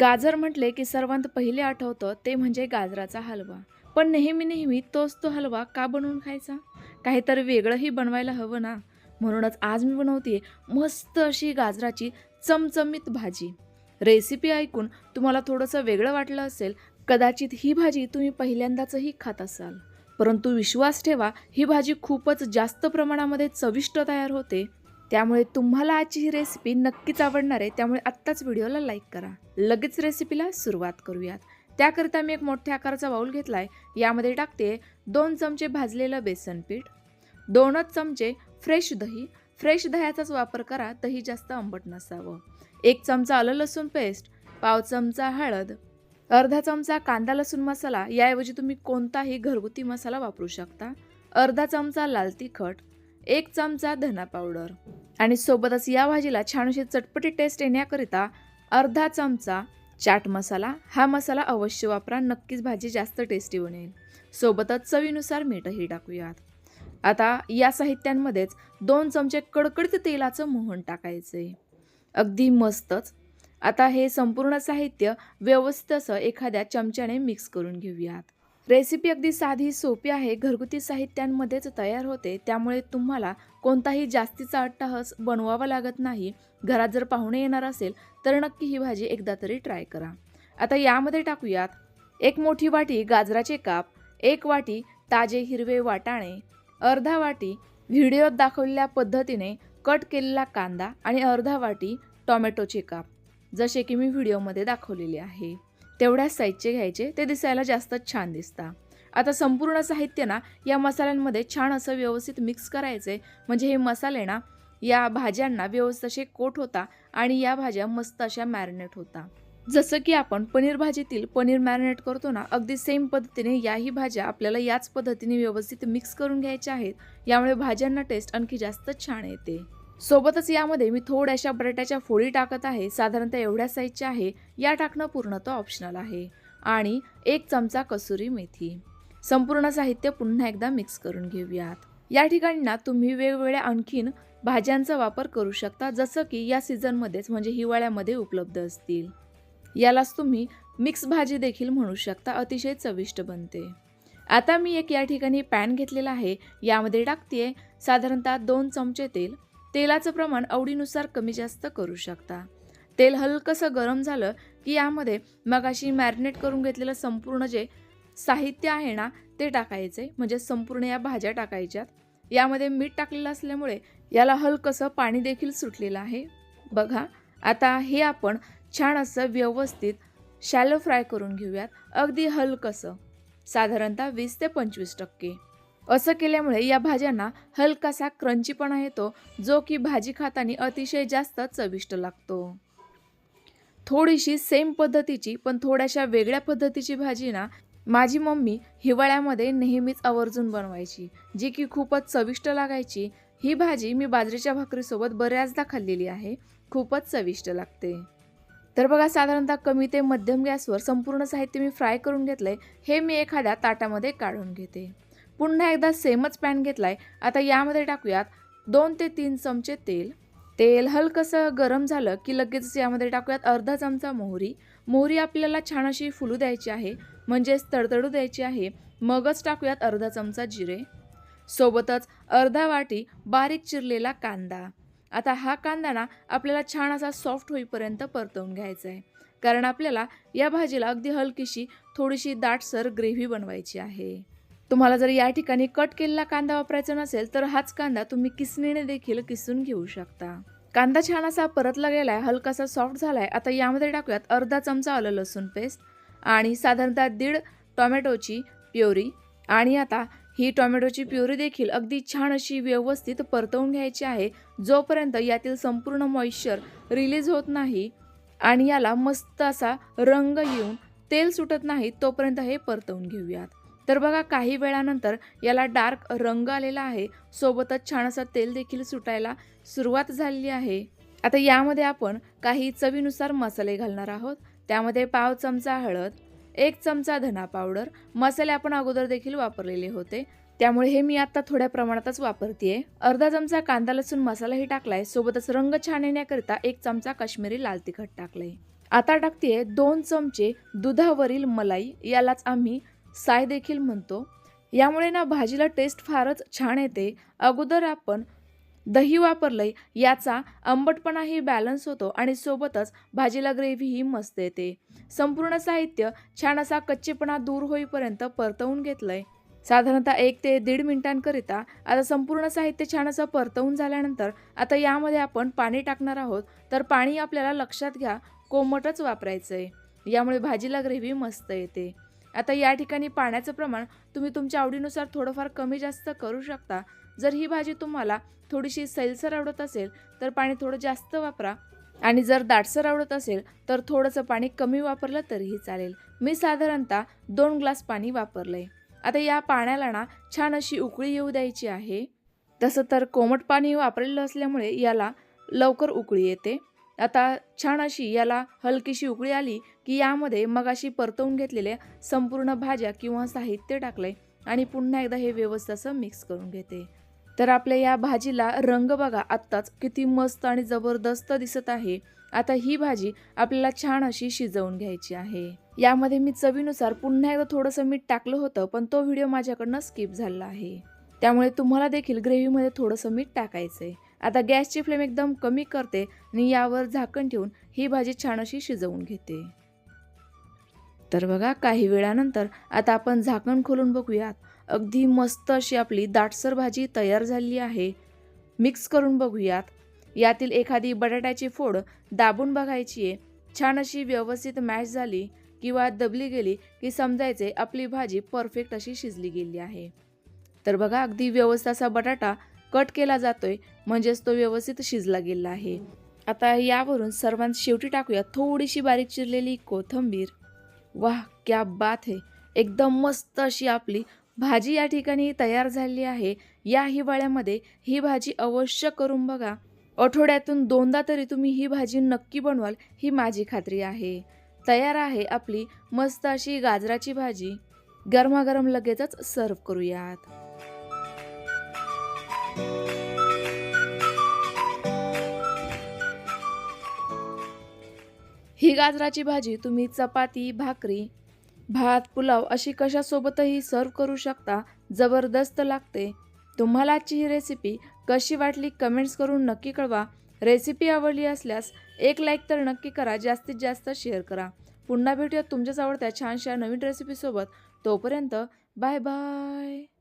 गाजर म्हटले की सर्वांत पहिले आठवतं ते म्हणजे गाजराचा हलवा. पण नेहमी नेहमी तोच तो हलवा का बनवून खायचा? काहीतरी वेगळंही बनवायला हवं ना? म्हणूनच आज मी बनवते मस्त अशी गाजराची चमचमीत भाजी. रेसिपी ऐकून तुम्हाला थोडंसं वेगळं वाटलं असेल कदाचित ही भाजी तुम्ही पहिल्यांदाचही खात असाल. परंतु विश्वास ठेवा ही भाजी खूपच जास्त प्रमाणामध्ये चविष्ट तयार होते. त्यामुळे तुम्हाला आजची ही रेसिपी नक्कीच आवडणार आहे. त्यामुळे आत्ताच व्हिडिओला लाईक करा. लगेच रेसिपीला सुरुवात करूयात. त्याकरिता मी एक मोठ्या आकाराचा बाऊल घेतला आहे यामध्ये टाकते दोन चमचे भाजलेलं बेसन पीठ दोनच चमचे फ्रेश दही. फ्रेश दह्याचाच वापर करा दही जास्त आंबट नसावं. एक चमचा आलं लसूण पेस्ट पाव चमचा हळद अर्धा चमचा कांदा लसूण मसाला. याऐवजी तुम्ही कोणताही घरगुती मसाला वापरू शकता. अर्धा चमचा लाल तिखट एक चमचा धना पावडर आणि सोबतच या भाजीला छान अशी चटपटी टेस्ट येण्याकरिता अर्धा चमचा चाट मसाला. हा मसाला अवश्य वापरा नक्कीच भाजी जास्त टेस्टी बनेल. सोबतच चवीनुसार मीठही टाकूयात. आता या साहित्यांमध्येच दोन चमचे कडकडीत तेलाचं मोहन टाकायचं. अगदी मस्तच. आता हे संपूर्ण साहित्य व्यवस्थित असं एखाद्या चमच्याने मिक्स करून घेऊयात. रेसिपी अगदी साधी सोपी आहे. घरगुती साहित्यांमध्येच तयार होते. त्यामुळे तुम्हाला कोणताही जास्तीचा अट्टाहस बनवावा लागत नाही घरात जर पाहुणे येणार असेल तर नक्की ही भाजी एकदा तरी ट्राय करा. आता यामध्ये टाकूयात एक मोठी वाटी गाजराचे काप एक वाटी ताजे हिरवे वाटाणे अर्धा वाटी व्हिडिओत दाखवलेल्या पद्धतीने कट केलेला कांदा आणि अर्धा वाटी टॉमॅटोचे काप जसे की मी व्हिडिओमध्ये दाखवलेले आहे. तेवढ्या साईजचे घ्यायचे ते दिसायला जास्त छान दिसतात आता संपूर्ण साहित्य ना या मसाल्यांमध्ये छान असं व्यवस्थित मिक्स करायचं आहे म्हणजे हे मसाले ना या भाज्यांना व्यवस्थित असे कोट होता आणि या भाज्या मस्त अशा मॅरिनेट होता. जसं की आपण पनीर भाजीतील पनीर मॅरिनेट करतो ना अगदी सेम पद्धतीने याही भाज्या आपल्याला याच पद्धतीने व्यवस्थित मिक्स करून घ्यायच्या आहेत. यामुळे भाज्यांना टेस्ट आणखी जास्त छान येते. सोबतच यामध्ये मी थोड्याशा बटाट्याच्या फोडी टाकत आहे. साधारणतः एवढ्या साईजच्या आहे. या टाकणं पूर्णतः ऑप्शनल आहे. आणि एक चमचा कसुरी मेथी. संपूर्ण साहित्य पुन्हा एकदा मिक्स करून घेऊयात. या ठिकाणी ना तुम्ही वेगवेगळ्या आणखीन भाज्यांचा वापर करू शकता जसं की या सीझनमध्येच म्हणजे हिवाळ्यामध्ये उपलब्ध असतील. यालाच तुम्ही मिक्स भाजी देखील म्हणू शकता अतिशय चविष्ट बनते. आता मी एक या ठिकाणी पॅन घेतलेला आहे यामध्ये टाकते साधारणतः दोन चमचे तेल. तेलाचं प्रमाण आवडीनुसार कमी जास्त करू शकता. तेल हलकंसं गरम झालं की यामध्ये मगाशी मॅरिनेट करून घेतलेलं संपूर्ण जे साहित्य आहे ना ते टाकायचे. म्हणजे संपूर्ण या भाज्या टाकायच्यात. यामध्ये मीठ टाकलेलं असल्यामुळे याला हलकंसं पाणी देखील सुटलेलं आहे. बघा आता हे आपण छान असं व्यवस्थित शॅलो फ्राय करून घेऊयात. अगदी हलकंसं. साधारणतः वीस ते पंचवीस टक्के. असं केल्यामुळे या भाज्यांना हलकासा क्रंचीपणा येतो जो की भाजी खाताना अतिशय जास्त चविष्ट लागतो. थोडीशी सेम पद्धतीची पण थोड्याशा वेगळ्या पद्धतीची भाजी ना माझी मम्मी हिवाळ्यामध्ये नेहमीच आवर्जून बनवायची जी की खूपच चविष्ट लागायची. ही भाजी मी बाजरीच्या भाकरीसोबत बऱ्याचदा खाल्लेली आहे. खूपच चविष्ट लागते. तर बघा साधारणतः कमी ते मध्यम गॅसवर संपूर्ण साहित्य मी फ्राय करून घेतलंय. हे मी एखाद्या ताटामध्ये काढून घेते. पुन्हा एकदा सेमच पॅन घेतलाय. आता यामध्ये टाकूयात दोन ते तीन चमचे तेल. तेल हलकंसं गरम झालं की लगेचच यामध्ये टाकूयात अर्धा चमचा मोहरी. मोहरी आपल्याला छान अशी फुलू द्यायची आहे. म्हणजेच तडतडू द्यायची आहे. मगच टाकूयात अर्धा चमचा जिरे. सोबतच अर्धा वाटी बारीक चिरलेला कांदा. आता हा कांदा ना आपल्याला छान असा सॉफ्ट होईपर्यंत परतवून घ्यायचा आहे कारण आपल्याला या भाजीला अगदी हलकीशी थोडीशी दाटसर ग्रेव्ही बनवायची आहे. तुम्हाला जर या ठिकाणी कट केलेला कांदा वापरायचा नसेल तर हाच कांदा तुम्ही किसणीने देखील किसून घेऊ शकता. कांदा छान असा परतला गेलाय हलकासा सॉफ्ट झालाय. आता यामध्ये टाकूयात अर्धा चमचा आलं लसूण पेस्ट आणि साधारणतः दीड टोमॅटोची प्युरी. आणि आता ही टोमॅटोची प्युरी देखील अगदी छान अशी व्यवस्थित परतवून घ्यायची आहे. जोपर्यंत यातील संपूर्ण मॉइश्चर रिलीज होत नाही आणि याला मस्त असा रंग येऊन तेल सुटत नाही तोपर्यंत हे परतवून घेऊयात. तर बघा काही वेळानंतर याला डार्क रंग आलेला आहे. सोबतच छान असा तेल देखील सुटायला सुरुवात झालेली आहे. आता यामध्ये आपण काही चवीनुसार मसाले घालणार आहोत. त्यामध्ये पाव चमचा हळद एक चमचा धना पावडर मसाले आपण अगोदर देखील वापरलेले होते. त्यामुळे हे मी आता थोड्या प्रमाणातच वापरते अर्धा चमचा कांदा लसूण मसालाही टाकलाय. सोबतच रंग छान येण्याकरिता एक चमचा काश्मीरी लाल तिखट टाकलंय. आता टाकते दोन चमचे दुधावरील मलाई. यालाच आम्ही साय देखील म्हणतो. यामुळे ना भाजीला टेस्ट फारच छान येते. अगोदर आपण दही वापरलंय याचा आंबटपणाही बॅलन्स होतो आणि सोबतच भाजीला ग्रेव्हीही मस्त येते. संपूर्ण साहित्य छान असा कच्चेपणा दूर होईपर्यंत परतवून घेतलंय. साधारणतः एक ते दीड मिनिटांकरिता आता संपूर्ण साहित्य छान असं परतवून झाल्यानंतर आता यामध्ये आपण पाणी टाकणार आहोत तर पाणी आपल्याला लक्षात घ्या कोमटच वापरायचं आहे यामुळे भाजीला ग्रेव्ही मस्त येते. आता या ठिकाणी पाण्याचं प्रमाण तुम्ही तुमच्या आवडीनुसार थोडंफार कमी जास्त करू शकता. जर ही भाजी तुम्हाला थोडीशी सैलसर आवडत असेल तर पाणी थोडं जास्त वापरा. आणि जर दाटसर आवडत असेल तर थोडंसं पाणी कमी वापरलं तरीही चालेल. मी साधारणतः दोन ग्लास पाणी वापरलं आहे आता या पाण्याला ना छान अशी उकळी येऊ द्यायची आहे. तसं तर कोमट पाणी वापरलेलं असल्यामुळे याला लवकर उकळी येते. आता छान अशी याला हलकीशी उकळी आली की यामध्ये मगाशी परतवून घेतलेल्या संपूर्ण भाज्या किंवा साहित्य टाकले आणि पुन्हा एकदा हे व्यवस्थित असं मिक्स करून घेते. तर आपल्या या भाजीला रंग बघा आत्ताच किती मस्त आणि जबरदस्त दिसत आहे. आता ही भाजी आपल्याला छान अशी शिजवून घ्यायची आहे. यामध्ये मी चवीनुसार पुन्हा एकदा थोडंसं मीठ टाकलं होतं पण तो व्हिडिओ माझ्याकडनं स्किप झाला आहे. त्यामुळे तुम्हाला देखील ग्रेव्हीमध्ये थोडंसं मीठ टाकायचं आहे आता गॅसची फ्लेम एकदम कमी करते आणि यावर झाकण ठेवून ही भाजी छान अशी शिजवून घेते. तर बघा काही वेळानंतर आता आपण झाकण खोलून बघूयात. अगदी मस्त अशी आपली दाटसर भाजी तयार झाली आहे. मिक्स करून बघूयात. यातील एखादी बटाट्याची फोड दाबून बघायची आहे. छान अशी व्यवस्थित मॅश झाली किंवा दबली गेली की समजायचे आपली भाजी परफेक्ट अशी शिजली गेली आहे. तर बघा अगदी व्यवस्थित असा बटाटा कट केला जातोय म्हणजेच तो व्यवस्थित शिजला गेला आहे. आता यावरून सर्वांत शेवटी टाकूया थोडीशी बारीक चिरलेली कोथंबीर. वाह क्या बात है एकदम मस्त अशी आपली भाजी या ठिकाणी तयार झाली आहे. या हिवाळ्यामध्ये ही भाजी अवश्य करून बघा. आठवड्यातून दोनदा तरी तुम्ही ही भाजी नक्की बनवाल ही माझी खात्री आहे. तयार आहे आपली मस्त अशी गाजराची भाजी. गरमागरम लगेचच सर्व करूयात. ही गाजराची भाजी तुम्ही चपाती भाकरी भात पुलाव अशी कशासोबतही सर्व करू शकता जबरदस्त लागते. तुम्हाला आजची ही रेसिपी कशी वाटली कमेंट्स करून नक्की कळवा. रेसिपी आवडली असल्यास एक लाईक तर नक्की करा जास्तीत जास्त शेअर करा. पुन्हा भेटूया तुमच्याच आवडत्या छानशा नवीन रेसिपीसोबत तोपर्यंत बाय बाय